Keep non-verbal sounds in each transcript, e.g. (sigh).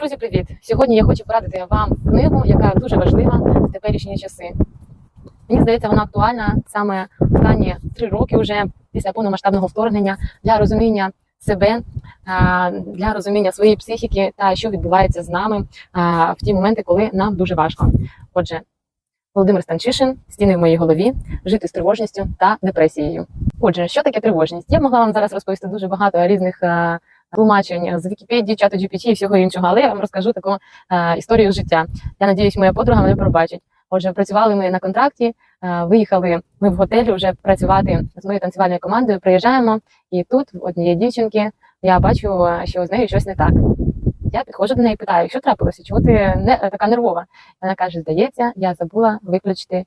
Друзі, привіт! Сьогодні я хочу порадити вам книгу, яка дуже важлива в теперішні часи. Мені здається, вона актуальна саме останні три роки вже після повномасштабного вторгнення для розуміння себе, для розуміння своєї психіки та що відбувається з нами в ті моменти, коли нам дуже важко. Отже, Володимир Станчишин, стіни в моїй голові, жити з тривожністю та депресією. Отже, що таке тривожність? Я могла вам зараз розповісти дуже багато різних тлумачень з Вікіпедії, чату GPT і всього іншого, але я вам розкажу таку е, історію життя. Я надіюсь, моя подруга мене пробачить. Отже, працювали ми на контракті, е, виїхали ми в готелі вже працювати з моєю танцювальною командою. Приїжджаємо, і тут в однієї дівчинки я бачу, е, що з нею щось не так. Я підходжу до неї питаю, що трапилося, чого ти не е, така нервова? Вона каже: здається, я забула виключити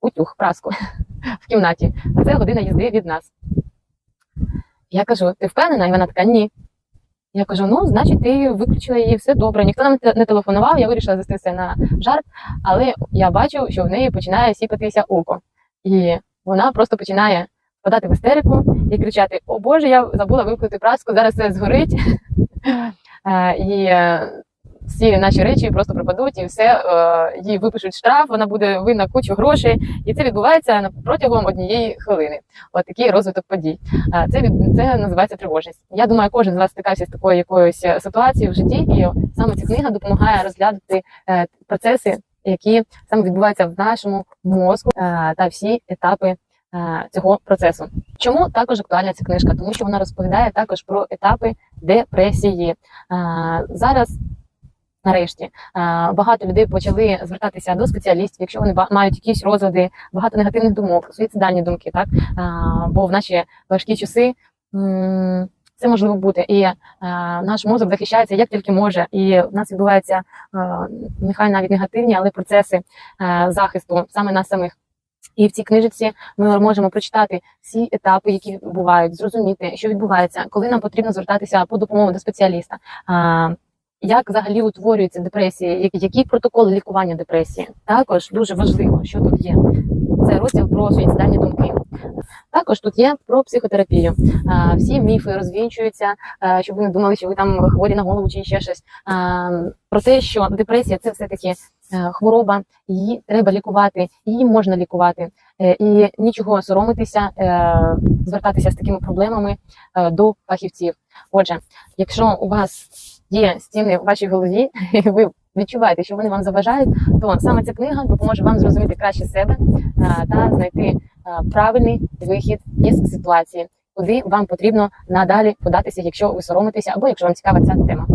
утюг, праску (laughs) в кімнаті. А це година їзди від нас. Я кажу: ти впевнена? І вона така ні. Я кажу: ну, значить, ти виключила її, все добре. Ніхто нам не телефонував, я вирішила звести це на жарт, але я бачу, що в неї починає сіпатися око. І вона просто починає впадати в істерику і кричати: О Боже, я забула вимкнути праску, зараз це згорить. (laughs) Е, І е, всі наші речі просто пропадуть, і все е, їй випишуть штраф, вона буде винна кучу грошей, і це відбувається протягом однієї хвилини. От такий розвиток подій. Е, Це від це називається тривожність. Я думаю, кожен з вас стикався з такою якоюсь е, ситуацією в житті, і саме ця книга допомагає розглядати е, процеси, які саме відбуваються в нашому мозку та всі етапи цього процесу. Чому також актуальна ця книжка? Тому що вона розповідає також про етапи депресії. Зараз. Нарешті е, багато людей почали звертатися до спеціалістів, якщо вони мають якісь розлади, багато негативних думок, суїцидальні думки, так Е, бо в наші важкі часи це можливо бути, і е, наш мозок захищається як тільки може, і в нас відбуваються е, нехай навіть негативні, але процеси е, захисту саме нас самих. І в цій книжці ми можемо прочитати всі етапи, які бувають, зрозуміти, що відбувається, коли нам потрібно звертатися по допомогу до спеціаліста. А, як взагалі утворюється депресія, які- протоколи лікування депресії? Також дуже важливо, що тут є. Це розділ про суїцидальні думки. Також тут є про психотерапію. Всі міфи розвінчуються, щоб ви не думали, що ви там хворі на голову чи ще щось. Про те, що депресія це все-таки е, хвороба, її треба лікувати, її можна лікувати. Е, І нічого соромитися, е, звертатися з такими проблемами до фахівців. Отже, якщо у вас є стіни в вашій голові, (laughs) і ви відчуваєте, що вони вам заважають, то саме ця книга допоможе вам зрозуміти краще себе та знайти правильний вихід із ситуації, куди вам потрібно надалі податися, якщо ви соромитеся, або якщо вам цікава ця тема.